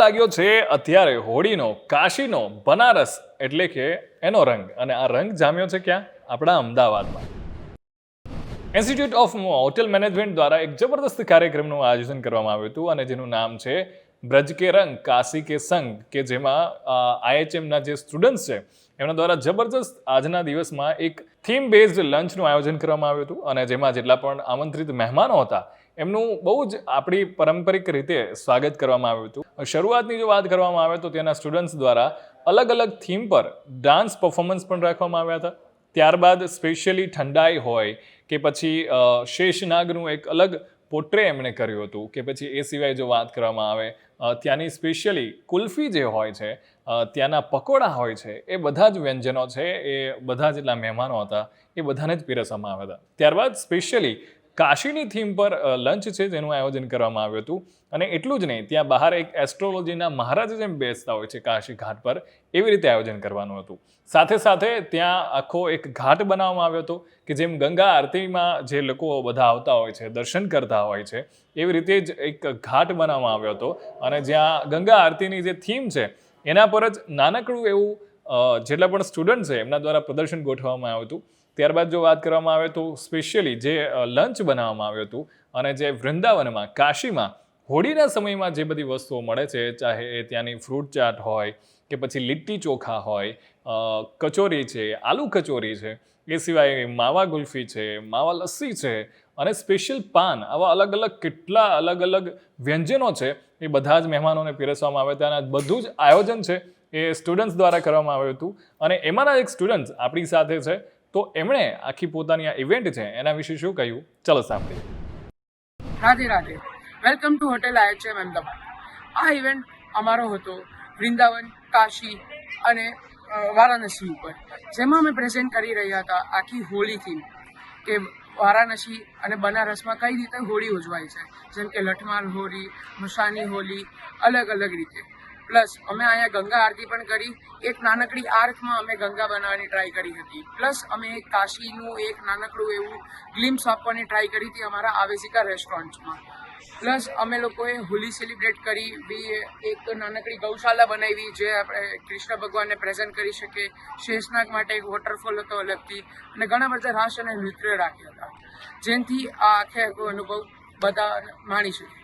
લાગ્યો છે અત્યારે હોળીનો, કાશીનો, બનારસ એટલે કે એનો રંગ. અને આ રંગ જામ્યો છે ક્યાં? આપણા અમદાવાદમાં. ઇન્સ્ટિટ્યૂટ ઓફ હોટેલ મેનેજમેન્ટ દ્વારા એક જબરદસ્ત કાર્યક્રમનું આયોજન કરવામાં આવ્યું હતું અને જેનું નામ છે બ્રજ કે રંગ, કાશી કે સંગ, કે જેમાં આઈએચએમના જે સ્ટુડન્ટ્સ છે, એમના દ્વારા જબરદસ્ત આજના દિવસમાં એક થીમ બેઝડ લંચનું આયોજન કરવામાં આવ્યું હતું અને જેમાં જેટલા પણ આમંત્રિત મહેમાનો હતા એમનું બહુ જ આપણી પારંપરિક રીતે સ્વાગત કરવામાં આવ્યું હતું. શરૂઆતની જો વાત કરવામાં આવે તો ત્યાંના સ્ટુડન્ટ્સ દ્વારા અલગ અલગ થીમ પર ડાન્સ પરફોર્મન્સ પણ રાખવામાં આવ્યા હતા. ત્યારબાદ સ્પેશિયલી ઠંડાઈ હોય કે પછી શેષનાગનું એક અલગ પોટ્રે એમણે કર્યું હતું કે પછી એ સિવાય જો વાત કરવામાં આવે ત્યાંની સ્પેશિયલી કુલ્ફી જે હોય છે ત્યાંના પકોડા હોય છે, એ બધા જ વ્યંજનો છે, એ બધા જેટલા મહેમાનો હતા, એ બધાને જ પીરસવામાં આવ્યા હતા. ત્યારબાદ સ્પેશિયલી કાશીની થીમ પર લંચ છે જેનું આયોજન કરવામાં આવ્યું હતું. અને એટલું જ નહીં, ત્યાં બહાર એક એસ્ટ્રોલોજીના મહારાજ જેમ બેસતા હોય છે કાશી ઘાટ પર, એવી રીતે આયોજન કરવાનું હતું. સાથે સાથે ત્યાં આખો એક ઘાટ બનાવવામાં આવ્યો હતો કે જેમ ગંગા આરતીમાં જે લોકો બધા આવતા હોય છે, દર્શન કરતા હોય છે, એવી રીતે જ એક ઘાટ બનાવવામાં આવ્યો હતો. અને જ્યાં ગંગા આરતીની જે થીમ છે, એના પર જ નાનકડું એવું જેટલા પણ સ્ટુડન્ટ છે, એમના દ્વારા પ્રદર્શન ગોઠવવામાં આવ્યું હતું. ત્યારબાદ જો વાત કરવામાં આવે તો સ્પેશિયલી જે લંચ બનાવવામાં આવ્યું હતું અને જે વૃંદાવનમાં, કાશીમાં, હોળીના સમયમાં જે બધી વસ્તુઓ મળે છે, ચાહે એ ત્યાંની ફ્રૂટ ચાટ હોય કે પછી લીટ્ટી ચોખા હોય કચોરી છે, આલુ કચોરી છે, એ સિવાય માવા ગુલ્ફી છે, માવા લસ્સી છે અને સ્પેશિયલ પાન, આવા અલગ અલગ કેટલા અલગ અલગ વ્યંજનો છે, એ બધા જ મહેમાનોને પીરસવામાં આવે ત્યાં બધું જ આયોજન છે એ સ્ટુડન્ટ્સ દ્વારા કરવામાં આવ્યું હતું અને એમાંના એક સ્ટુડન્ટ્સ આપણી સાથે છે તો એમણે આખી પોતાની આ ઇવેન્ટ છે એના વિશે શું કહ્યું? ચલો સાંભળીએ. Radhe Radhe. Welcome to hotel IHM Ahmedabad. આ ઇવેન્ટ અમારો હતો વૃંદાવન, કાશી અને વારાણસી ઉપર. જેમાં અમે પ્રેઝન્ટ કરી રહ્યા હતા આખી હોળી થીમ કે વારાણસી અને બનારસમાં કઈ રીતે હોળી ઉજવાય છે? જેમ કે લઠમાર હોળી, મસાની હોળી અલગ અલગ રીતે. પ્લસ અમે અહીંયા ગંગા આરતી પણ કરી. એક નાનકડી આર્કમાં અમે ગંગા બનાવવાની ટ્રાય કરી હતી. પ્લસ અમે એક કાશીનું એક નાનકડું એવું ગ્લિમ્સ આપવાની ટ્રાય કરી હતી અમારા આવેશિકા રેસ્ટોરન્ટમાં પ્લસ અમે લોકોએ હોલી સેલિબ્રેટ કરી. બી, એક નાનકડી ગૌશાલા બનાવી જે આપણે કૃષ્ણ ભગવાનને પ્રેઝન્ટ કરી શકીએ. શેષનાગ માટે એક વોટરફોલ હતો અલગથી. અને ઘણા બધા રાસ અને નૃત્ય રાખ્યા હતા. જેનાથી આ આખે અનુભવ બધા માણી શકે.